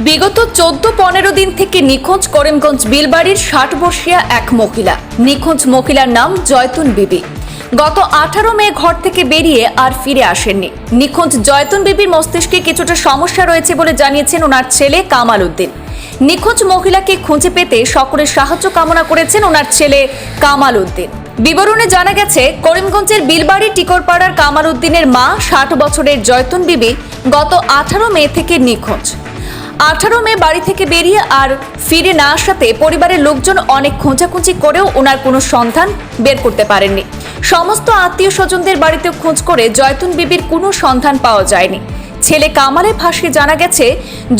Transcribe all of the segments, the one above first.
বিগত চোদ্দ পনেরো দিন থেকে নিখোঁজ করিমগঞ্জ বিলবাড়ির ষাট বর্ষীয়া এক মহিলা। নিখোঁজ মহিলার নাম জয়তুন বিবি। গত আঠারো মে ঘর থেকে বেরিয়ে আর ফিরে আসেননি। নিখোঁজ জয়তুন বিবির মস্তিষ্কে কিছুটা সমস্যা রয়েছে বলে জানিয়েছেন ওনার ছেলে কামাল উদ্দিন। নিখোঁজ মহিলাকে খুঁজে পেতে সকলের সাহায্য কামনা করেছেন ওনার ছেলে কামাল উদ্দিন। বিবরণে জানা গেছে, করিমগঞ্জের বিলবাড়ি টিকরপাড়ার কামাল উদ্দিনের মা ষাট বছরের জয়তুন বিবি গত আঠারো মে থেকে নিখোঁজ। আঠারো মে বাড়ি থেকে বেরিয়ে আর ফিরে না আসাতে পরিবারের লোকজন অনেক খোঁজাখুঁজি করেও ওনার কোনো সন্ধান বের করতে পারেননি। সমস্ত আত্মীয় স্বজনদের বাড়িতে খোঁজ করে জয়তুন বিবির কোনো সন্ধান পাওয়া যায়নি। ছেলে কামালে ফাঁসি জানা গেছে,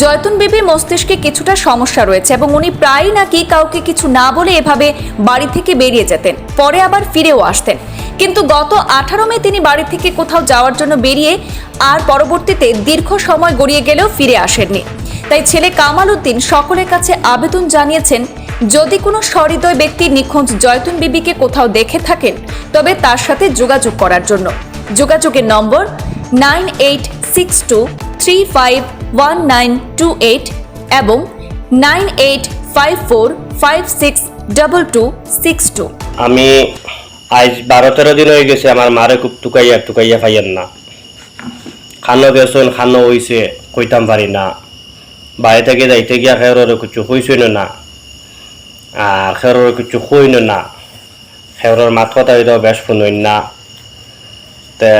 জয়তুন বিবির মস্তিষ্কে কিছুটা সমস্যা রয়েছে এবং উনি প্রায়ই নাকি কাউকে কিছু না বলে এভাবে বাড়ি থেকে বেরিয়ে যেতেন, পরে আবার ফিরেও আসতেন। কিন্তু গত আঠারো মে তিনি বাড়ি থেকে কোথাও যাওয়ার জন্য বেরিয়ে আর পরবর্তীতে দীর্ঘ সময় গড়িয়ে গেলেও ফিরে আসেননি। তাই ছেলে কামাল উদ্দিন সকলের কাছে আবেদন জানিয়েছেন, যদি কোনো সহৃদয় ব্যক্তি নিখোঁজ জয়তুন বিবিকে কোথাও দেখে থাকেন, তবে তার সাথে যোগাযোগ করার জন্য। যোগাযোগের নম্বর nine eight six two three five one nine two eight এবং nine eight five four five six double two six two. আমি আজ বারো তেরো দিন হয়ে গেছে, আমার মারে খুব টুকাইয়া টুকাইয়া ফাইয়ান না। খানো গেছন, খানো হইছে, কইতাম পারি না। বাইরে থেকে যাইতে গিয়া খেরোর কিছু হইছই না আর খেরোর কিছু হইন না খেরোর মাত কথা হইতো বেশ শুনইন না তে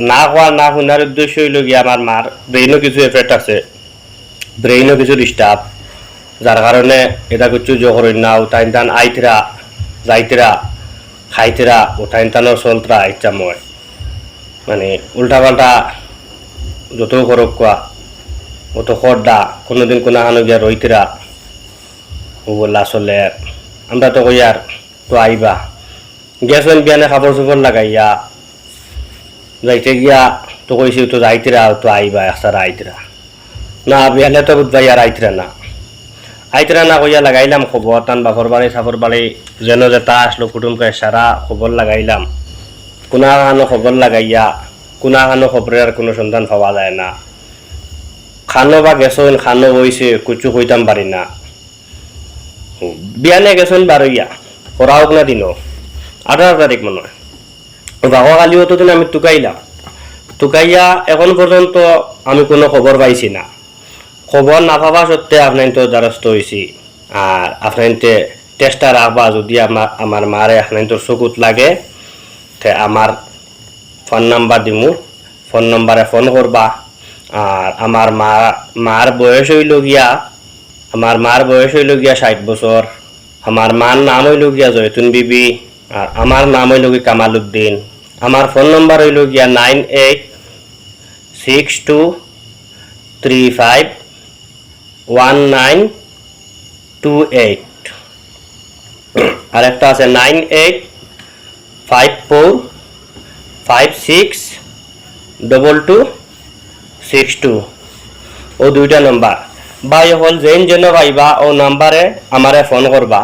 না হওয়া না শুনার উদ্দেশ্য হইল গিয়া আমার মার ব্রেইনও কিছু এফেক্ট আছে ব্রেইনও কিছু ডিস্টার্ব যার কারণে এটা কিছু জহরইন না টাইম টান আইতরা যাইতরা খাইতরা উঠাইন টানো চলতরা ইচ্ছা মই মানে উল্টা পাল্টা যত করক কোয়া অত খরডা কোনোদিন কোনো হানো গিয়া রইতরা। ও বললা, আসলে আমরা তো কই আর, তো আইবা। গেছেন বিয়ানে খাবার চুপড় লাগাইয়া, যাইতে গিয়া তো কইছি তো যাইতরা তো আইবা একসারা আইতরা। না বিয়ানে তো বুধবাই আর আইতরা না। আইতরা না কইয়া লাগাইলাম খবর টান বাপর বাড়ি সাপর বাড়ি, যেন যেটা আসলো কুটুমকে সারা খবর লাগাইলাম। কোনা খবর লাগাইয়া, কোনা খবরের আর কোনো সন্ধান পাওয়া যায় না। খানো বা গেছন খানো বইছে, কুচু কইতাম পারি না। বিয়ানে গেছন বারইয়া ওরা হোক না দিন। আঠারো তারিখ মনে। হয় কালিও তো দিন আমি টুকাইলাম টুকাইয়া এখন পর্যন্ত আমি কোনো খবর পাইছি না। খবর না পাওয়া সত্ত্বে আপনার তো দ্বারস্থ হয়েছি আর আপনার টেস্টার রাখবা যদি আমার আমার মারে আপনার তোর চকুত লাগে, তে আমার ফোন নাম্বার দিমু। ফোন নাম্বারে ফোন করবা আর আমার মা, মার বয়স হইল গিয়া, আমার মার বয়স হইল গিয়া ষাট বছর। আমার মার নাম হইল গিয়া জয়তুন বিবি, আর আমার নাম হইল গিয়া কামাল উদ্দিন আমার ফোন নম্বর হইল গিয়া nine eight six two three five one nine two eight. আর একটা আছে nine eight five four five six double two six two ও দুইটা নম্বর বা হল যেন যেন পাইবা ও নাম্বারে আমারে ফোন করবা।